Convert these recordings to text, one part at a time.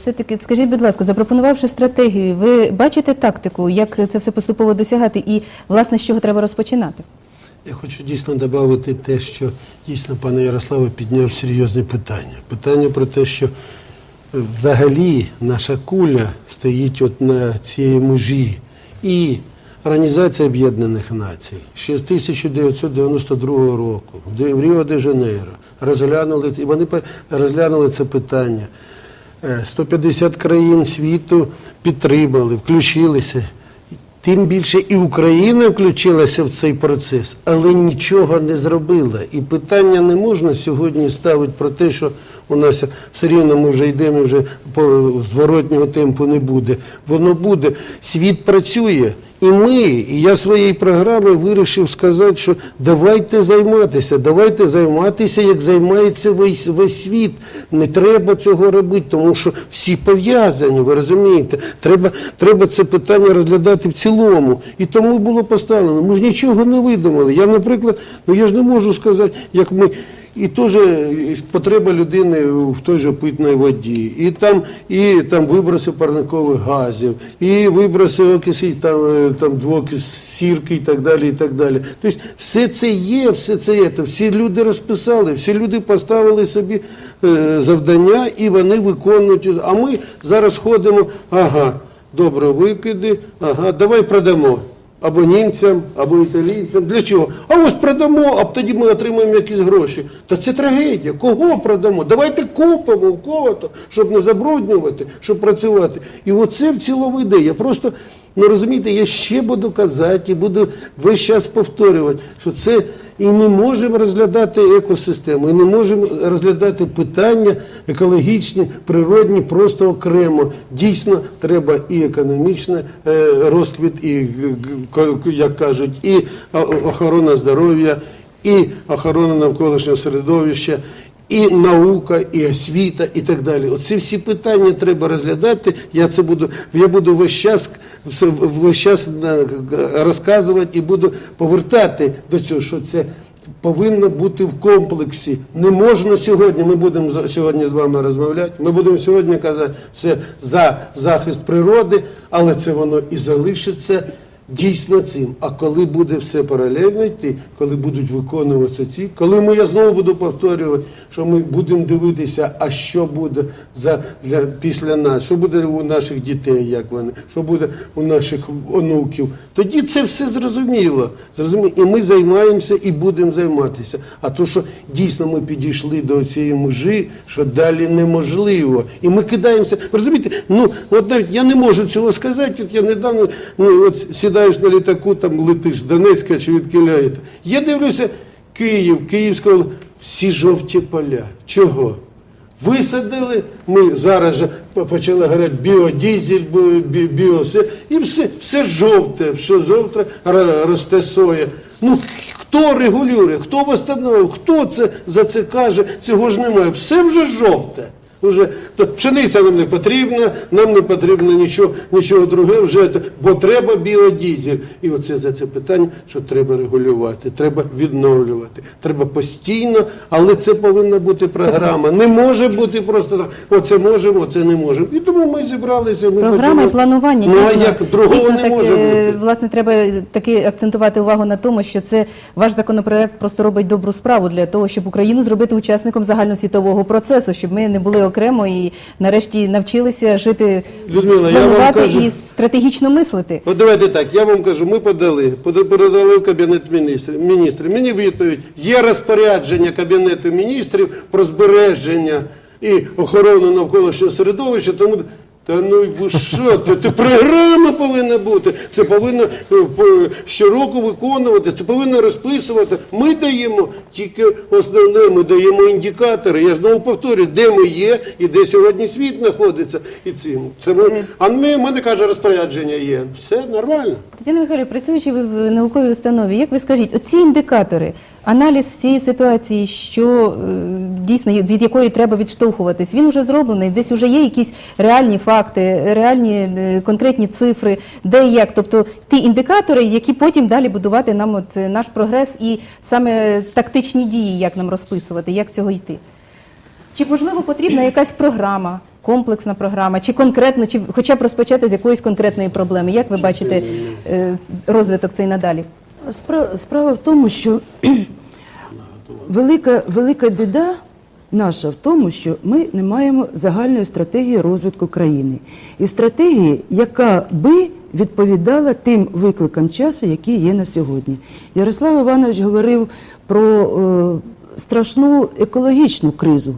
Все-таки скажіть, будь ласка, запропонувавши стратегію, ви бачите тактику, як це все поступово досягати, і власне з чого треба розпочинати? Я хочу дійсно додати те, що дійсно пане Ярославе підняв серйозне питання. Питання про те, що е, взагалі наша куля стоїть от на цій межі. І Організація Об'єднаних Націй ще з 1992 року в Ріо де Жанейро розглянули і вони розглянули це питання. Е, 150 країн світу підтримали, включилися. Тим більше і Україна включилася в цей процес, але нічого не зробила. І питання не можна сьогодні ставити про те, що у нас все рівно ми вже йдемо, вже по зворотнього темпу не буде. Воно буде. Світ працює. І ми, і я своєю програмою вирішив сказати, що давайте займатися, давайте займатися, як займається весь, весь світ. Не треба цього робити, тому що всі пов'язані, ви розумієте. Треба, треба це питання розглядати в цілому. І тому було поставлено. Ми ж нічого не видумали. Я, наприклад, ну я ж не можу сказати, як ми. І теж потреба людини в той же питній воді, і там, і там виброси парникових газів, і виброси окисів, там, е, там двокис сірки і так далі. і так далі. Тобто все це є, все це є. Та Всі люди розписали, всі люди поставили собі е, завдання і вони виконують. А ми зараз ходимо, ага, добре, викиди, ага, давай продамо. Або німцям, або італійцям. Для чого? А ось продамо, а тоді ми отримаємо якісь гроші. Та це трагедія. Кого продамо? Давайте купимо в кого-то, щоб не забруднювати, щоб працювати. І оце в цілому йде. Я просто ну розумієте, я ще буду казати і буду весь час повторювати, що це і не можемо розглядати екосистему, і не можемо розглядати питання екологічні, природні просто окремо. Дійсно, треба і економічний е, розквіт, і, г- г- як кажуть, і охорона здоров'я, і охорона навколишнього середовища. І наука, і освіта, і так далі. Оці всі питання треба розглядати. Я це буду, я буду весь час, весь час е, розказувати і буду повертати до цього, що це повинно бути в комплексі. Не можна сьогодні. Ми будемо сьогодні з вами розмовляти. Ми будемо сьогодні казати все за захист природи, але це воно і залишиться. Дійсно цим. А коли буде все паралельно йти, коли будуть виконуватися ці, коли ми я знову буду повторювати, що ми будемо дивитися, а що буде за для після нас, що буде у наших дітей, як вони, що буде у наших онуків. Тоді це все зрозуміло. Зрозуміло. І ми займаємося і будемо займатися. А то, що дійсно ми підійшли до цієї межі, що далі неможливо. І ми кидаємося. Розумієте, ну от навіть я не можу цього сказати. От я недавно ну, от сідаєш на літаку, там летиш Донецька чи від. Я дивлюся, Київ, Київська, всі жовті поля. Чого? Висадили, ми зараз же почали говорити біодізель, бі- бі- біо, і все, все жовте, що жовте росте соя. Ну хто регулює, хто встановив, хто це за це каже, цього ж немає. Все вже жовте. Уже то пшениця нам не потрібна, нам не потрібно нічого, нічого друге вже, то- бо треба біодізель. І оце за це питання, що треба регулювати, треба відновлювати, треба постійно, але це повинна бути програма. Не може бути просто так, оце можемо, оце не можемо. І тому ми зібралися. Ми Програма почали- і планування Ну, дійсно, як другого дійсно не так, може е, бути. власне треба таки акцентувати увагу на тому, що це ваш законопроект просто робить добру справу для того, щоб Україну зробити учасником загальносвітового процесу, щоб ми не були окремо і нарешті навчилися жити, Людмила, я вам кажу- і стратегічно мислити. От давайте так, я вам кажу, ми подали, пода- передали в Кабінет міністрів. міністрів. Мені відповідь, є розпорядження Кабінету міністрів про збереження і охорону навколишнього середовища, тому та ну і ви що, це, це програма повинна бути, це повинно е, по- щороку виконувати, це повинно розписувати. Ми даємо тільки основне, ми даємо індикатори. Я знову повторюю, де ми є і де сьогодні світ знаходиться. І цим. Це ми, а ми, мене каже, розпорядження є. Все нормально. Тетяна Михайлівна, працюючи ви в науковій установі, як ви скажіть, оці індикатори, аналіз цієї ситуації, що е, дійсно від якої треба відштовхуватись, він вже зроблений, десь вже є якісь реальні факти, реальні е, конкретні цифри, де і як. Тобто ті індикатори, які потім далі будувати нам от е, наш прогрес і саме тактичні дії, як нам розписувати, як цього йти. Чи можливо потрібна якась програма, комплексна програма, чи конкретно, чи хоча б розпочати з якоїсь конкретної проблеми? Як ви бачите розвиток цей надалі? Справа, в тому, що велика, велика біда наша в тому, що ми не маємо загальної стратегії розвитку країни. І стратегії, яка би відповідала тим викликам часу, які є на сьогодні. Ярослав Іванович говорив про е, страшну екологічну кризу.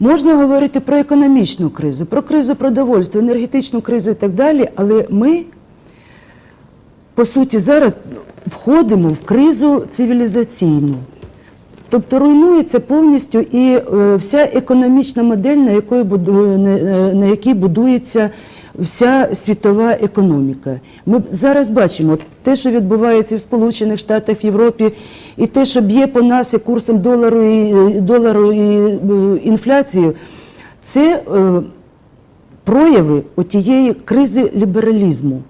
Можна говорити про економічну кризу, про кризу продовольства, енергетичну кризу і так далі, але ми по суті, зараз входимо в кризу цивілізаційну. Тобто руйнується повністю і е, вся економічна модель, на, якої буду- на, е, на якій будується вся світова економіка. Ми зараз бачимо те, що відбувається в Сполучених Штатах, в Європі, і те, що б'є по нас і курсом долару і, е, долару і е, інфляцію, це е, прояви отієї кризи лібералізму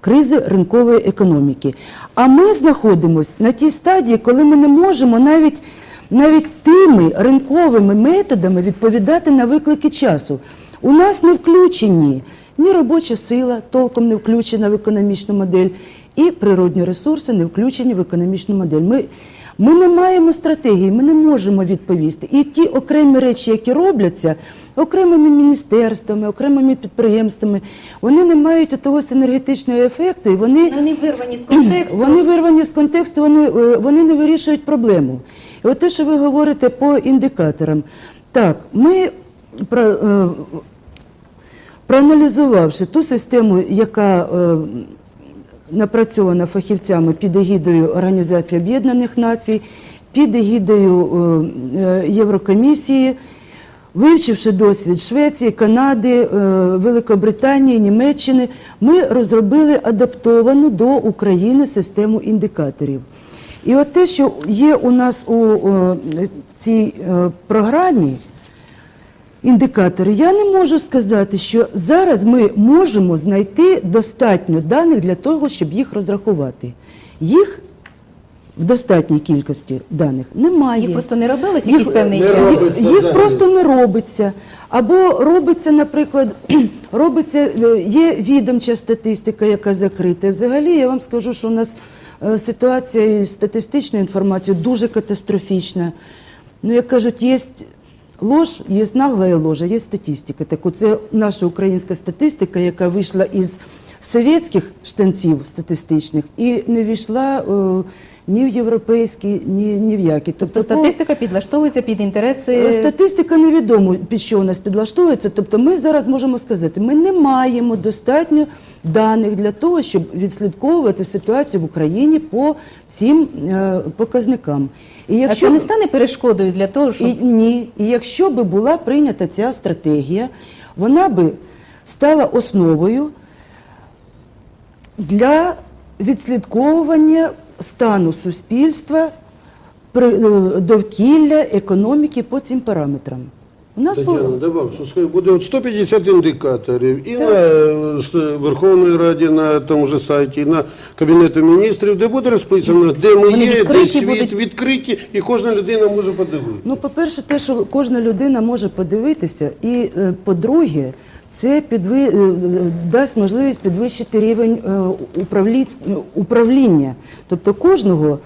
кризи ринкової економіки. А ми знаходимося на тій стадії, коли ми не можемо навіть, навіть тими ринковими методами відповідати на виклики часу. У нас не включені ні робоча сила, толком не включена в економічну модель, і природні ресурси не включені в економічну модель. Ми, ми не маємо стратегії, ми не можемо відповісти. І ті окремі речі, які робляться окремими міністерствами, окремими підприємствами, вони не мають того синергетичного ефекту, і вони, Вони вирвані з контексту. вони вирвані з контексту, вони, е, вони не вирішують проблему. І от те, що ви говорите по індикаторам, так, ми про, е, проаналізувавши ту систему, яка е, напрацьована фахівцями під егідою Організації Об'єднаних Націй, під егідою е, е, Єврокомісії, вивчивши досвід Швеції, Канади, е, Великобританії, Німеччини, ми розробили адаптовану до України систему індикаторів. І от те, що є у нас у цій програмі, індикатори. Я не можу сказати, що зараз ми можемо знайти достатньо даних для того, щоб їх розрахувати. Їх в достатній кількості даних немає. Їх просто не робилось Їх- якийсь певний час. їх, їх просто не робиться. Або робиться, наприклад, робиться, е, є відомча статистика, яка закрита. Взагалі, я вам скажу, що у нас е, ситуація із статистичною інформацією дуже катастрофічна. Ну, як кажуть, є ложь, є нагла ложа, є статистика. Так це наша українська статистика, яка вийшла із совєтських штанців статистичних і не війшла е, ні в європейські, ні, ні в які. Тобто по- статистика підлаштовується під інтереси. Е, Статистика невідомо, під що у нас підлаштовується. Тобто ми зараз можемо сказати, ми не маємо достатньо даних для того, щоб відслідковувати ситуацію в Україні по цим е, показникам. І А це не стане перешкодою для того, щоб і, ні, і якщо би була прийнята ця стратегія, вона би стала основою для відслідковування стану суспільства, е, довкілля, економіки по цим параметрам. У нас Тетяна, по- добав, що буде от 150 індикаторів і на е, Верховній Раді, на тому же сайті, і на Кабінету міністрів, де буде розписано, де ми Вони є, де відкриті світ будуть? відкриті, і кожна людина може подивитися. Ну, по-перше, те, що кожна людина може подивитися, і е, по-друге, це підви... е, дасть можливість підвищити рівень е, управлі... управління. Тобто кожного,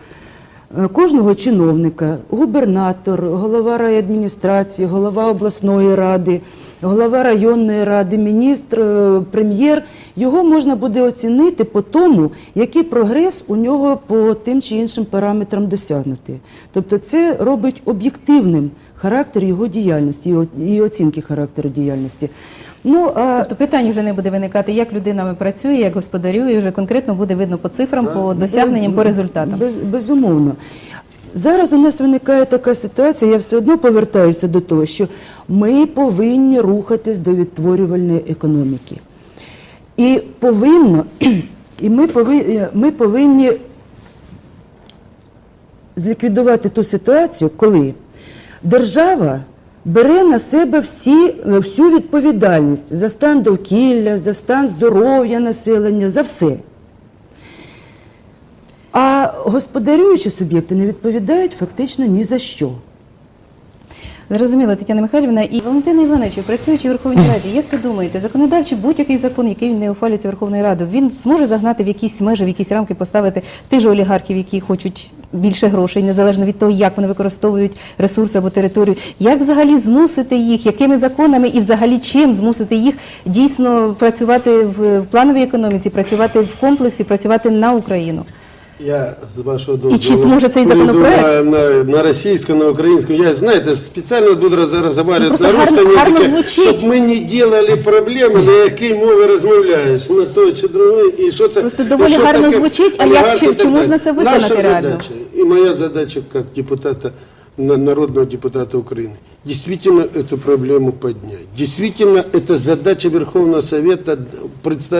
кожного чиновника, губернатор, голова райадміністрації, голова обласної ради, голова районної ради, міністр, е, прем'єр, його можна буде оцінити по тому, який прогрес у нього по тим чи іншим параметрам досягнути. Тобто це робить об'єктивним характер його діяльності і оцінки характеру діяльності. Ну, а тобто питань вже не буде виникати, як людина працює, як господарює, вже конкретно буде видно по цифрам, по досягненням, по результатам. Без, безумовно. Зараз у нас виникає така ситуація, я все одно повертаюся до того, що ми повинні рухатись до відтворювальної економіки. І повинно, і ми повинні, ми повинні зліквідувати ту ситуацію, коли держава бере на себе всі, е, всю відповідальність за стан довкілля, за стан здоров'я населення, за все. А господарюючі суб'єкти не відповідають фактично ні за що. Зрозуміло, Тетяна Михайлівна. І Валентина Івановича, працюючи в Верховній Раді, як ви думаєте, законодавчий будь-який закон, який не ухвалюється Верховною Радою, він зможе загнати в якісь межі, в якісь рамки, поставити тих же олігархів, які хочуть більше грошей, незалежно від того, як вони використовують ресурси або територію. Як взагалі змусити їх, якими законами і взагалі чим змусити їх дійсно працювати в плановій економіці, працювати в комплексі, працювати на Україну? Я з вашого І чи зможе цей законопроект? на, на, на російському, на українську. Я, знаєте, спеціально буду розговорювати Ну, на русском звучить. щоб ми не делали проблеми, на якій мові розмовляєш, на той чи другий, і що це... Просто доволі що гарно таке звучить, а як чи- чи можна це виконати Наша реально? задача, і моя задача как депутата, народного депутата Украины, действительно эту проблему поднять. Действительно, это задача Верховного Совета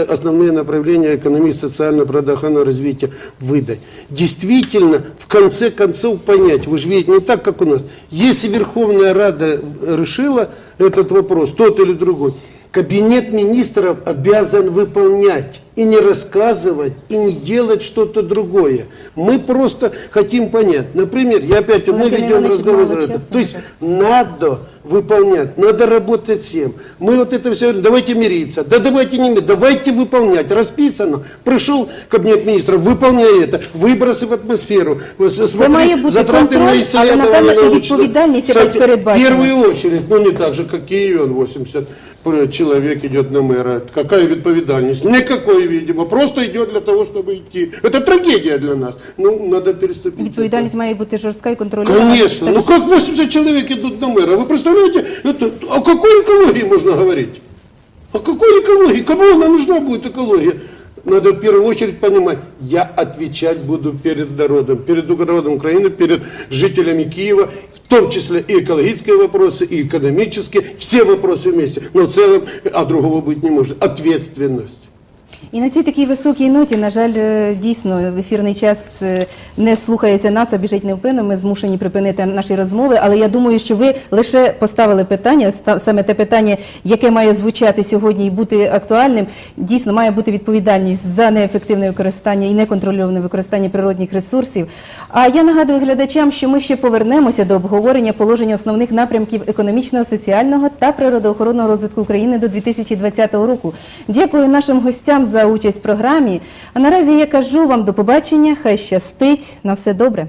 основные направления экономии, социального, правоохранного развития выдать. Действительно, в конце концов понять, вы же видите, не так, как у нас. Если Верховная Рада решила этот вопрос, тот или другой, Кабинет министров обязан выполнять и не рассказывать, и не делать что-то другое. Мы просто хотим понять. Например, я опять, мы Валентин ведем Иванович, разговор. мало это. часа То есть уже. надо выполнять, надо работать всем. Мы вот это все говорим, давайте мириться, да давайте не мириться, давайте выполнять. Расписано. Пришел кабинет министров, выполняй это, выбросы в атмосферу. Смотри, має бути затраты контроль, на але, исследования, напевно, і научные. відповідальність якась Кстати, передбачена. В первую очередь, ну не так же, как Киевен, 80 человек идет на мэра. Какая відповідальність? Никакой, видимо. Просто идет для того, чтобы идти. Это трагедия для нас. Ну, надо переступить. Відповідальність має бути жорстка і контрольована. Конечно. Так Ну как 80 человек идут на мэра? Вы представляете, это, о какой экологии можно говорить? О какой экологии? Кому она нужна будет экология? Надо в первую очередь понимать, я отвечать буду перед народом, перед народом Украины, перед жителями Киева, в том числе и экологические вопросы, и экономические, все вопросы вместе. Но в целом, а другого быть не может. Ответственность. І на цій такій високій ноті, на жаль, е, дійсно ефірний час е, не слухається нас, а біжить невпинно. Ми змушені припинити наші розмови. Але я думаю, що ви лише поставили питання, саме те питання, яке має звучати сьогодні і бути актуальним. Дійсно, має бути відповідальність за неефективне використання і неконтрольоване використання природних ресурсів. А я нагадую глядачам, що ми ще повернемося до обговорення положення основних напрямків економічного, соціального та природоохоронного розвитку України до 2020 року. Дякую нашим гостям за участь в програмі. А наразі я кажу вам до побачення. Хай щастить на все добре.